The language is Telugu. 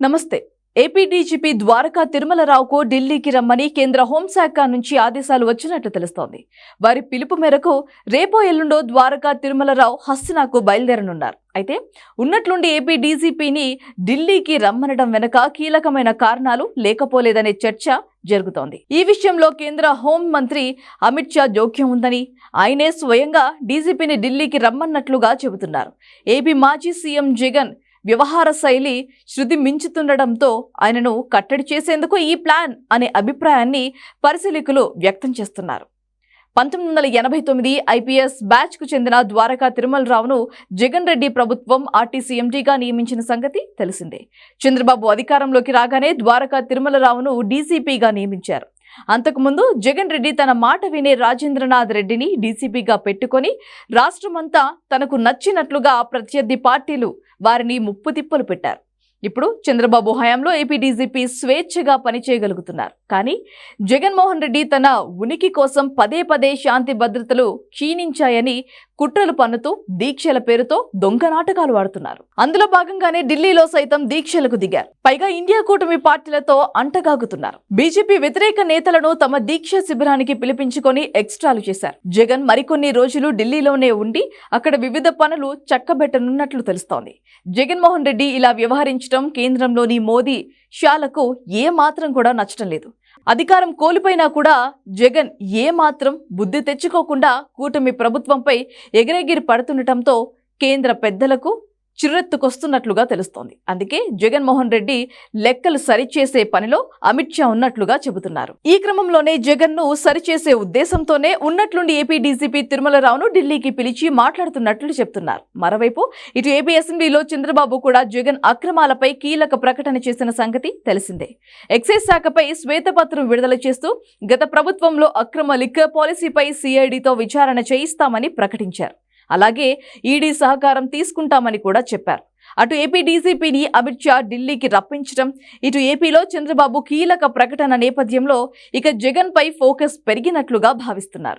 నమస్తే. ఏపీ డీజీపీ ద్వారకా తిరుమలరావుకు ఢిల్లీకి రమ్మని కేంద్ర హోంశాఖ నుంచి ఆదేశాలు వచ్చినట్లు తెలుస్తోంది. వారి పిలుపు మేరకు రేపో ఎల్లుండో ద్వారకా తిరుమలరావు హస్తినాకు బయలుదేరనున్నారు. అయితే ఉన్నట్లుండి ఏపీ డీజీపీని ఢిల్లీకి రమ్మనడం వెనుక కీలకమైన కారణాలు లేకపోలేదనే చర్చ జరుగుతోంది. ఈ విషయంలో కేంద్ర హోం మంత్రి అమిత్ షా జోక్యం ఉందని ఆయనే స్వయంగా డీజీపీని ఢిల్లీకి రమ్మన్నట్లుగా చెబుతున్నారు. ఏపీ మాజీ సీఎం జగన్ వ్యవహార శైలి శృతి మించుతుండటంతో ఆయనను కట్టడి చేసేందుకు ఈ ప్లాన్ అనే అభిప్రాయాన్ని పరిశీలకులు వ్యక్తం చేస్తున్నారు. పంతొమ్మిది వందల ఎనభై తొమ్మిది ఐపీఎస్ బ్యాచ్కు చెందిన ద్వారకా తిరుమలరావును జగన్ రెడ్డి ప్రభుత్వం ఆర్టీసీ ఎండీగా నియమించిన సంగతి తెలిసిందే. చంద్రబాబు అధికారంలోకి రాగానే ద్వారకా తిరుమలరావును డీసీపీగా నియమించారు. అంతకుముందు జగన్ రెడ్డి తన మాట వినే రాజేంద్రనాథ్ రెడ్డిని డీసీపీగా పెట్టుకొని రాష్ట్రమంతా తనకు నచ్చినట్లుగా ప్రత్యర్థి పార్టీలు వారిని ముప్పుతిప్పలు పెట్టారు. ఇప్పుడు చంద్రబాబు హయాంలో ఏపీ డీజీపీ స్వేచ్ఛగా పనిచేయగలుగుతున్నారు. కానీ జగన్మోహన్ రెడ్డి తన ఉనికి కోసం పదే పదే శాంతి భద్రతలు క్షీణించాయని కుట్రలు పన్నుతూ దీక్షల పేరుతో దొంగ నాటకాలు ఆడుతున్నారు. అందులో భాగంగానే ఢిల్లీలో సైతం దీక్షలకు దిగారు. పైగా ఇండియా కూటమి పార్టీలతో అంటగాగుతున్నారు. బీజేపీ వ్యతిరేక నేతలను తమ దీక్ష శిబిరానికి పిలిపించుకొని ఎక్స్ట్రాలు చేశారు. జగన్ మరికొన్ని రోజులు ఢిల్లీలోనే ఉండి అక్కడ వివిధ పనులు చక్కబెట్టనున్నట్లు తెలుస్తోంది. జగన్మోహన్ రెడ్డి ఇలా వ్యవహరించడం కేంద్రంలోని మోదీ షాలకు ఏ మాత్రం కూడా నచ్చడం లేదు. అధికారం కోల్పోయినా కూడా జగన్ ఏ మాత్రం బుద్ధి తెచ్చుకోకుండా కూటమి ప్రభుత్వంపై ఎగిరెగిరి పడుతుండటంతో కేంద్ర పెద్దలకు చిర్రెత్తుకొస్తున్నట్లుగా తెలుస్తోంది. అందుకే జగన్మోహన్ రెడ్డి లెక్కలు సరిచేసే పనిలో అమిత్ షా ఉన్నట్లుగా చెబుతున్నారు. ఈ క్రమంలోనే జగన్ను సరిచేసే ఉద్దేశంతోనే ఉన్నట్లుండి ఏపీ డీజీపీ తిరుమలరావును ఢిల్లీకి పిలిచి మాట్లాడుతున్నట్లు చెప్తున్నారు. మరోవైపు ఇటు ఏపీ అసెంబ్లీలో చంద్రబాబు కూడా జగన్ అక్రమాలపై కీలక ప్రకటన చేసిన సంగతి తెలిసిందే. ఎక్సైజ్ శాఖపై శ్వేతపత్రం విడుదల చేస్తూ గత ప్రభుత్వంలో అక్రమ లిక్కర్ పాలసీపై సిఐడితో విచారణ చేయిస్తామని ప్రకటించారు. అలాగే ఈడీ సహకారం తీసుకుంటామని కూడా చెప్పారు. అటు ఏపీ డీజీపీని అమిత్ షా ఢిల్లీకి రప్పించడం ఇటు ఏపీలో చంద్రబాబు కీలక ప్రకటన నేపథ్యంలో ఇక జగన్పై ఫోకస్ పెరిగినట్లుగా భావిస్తున్నారు.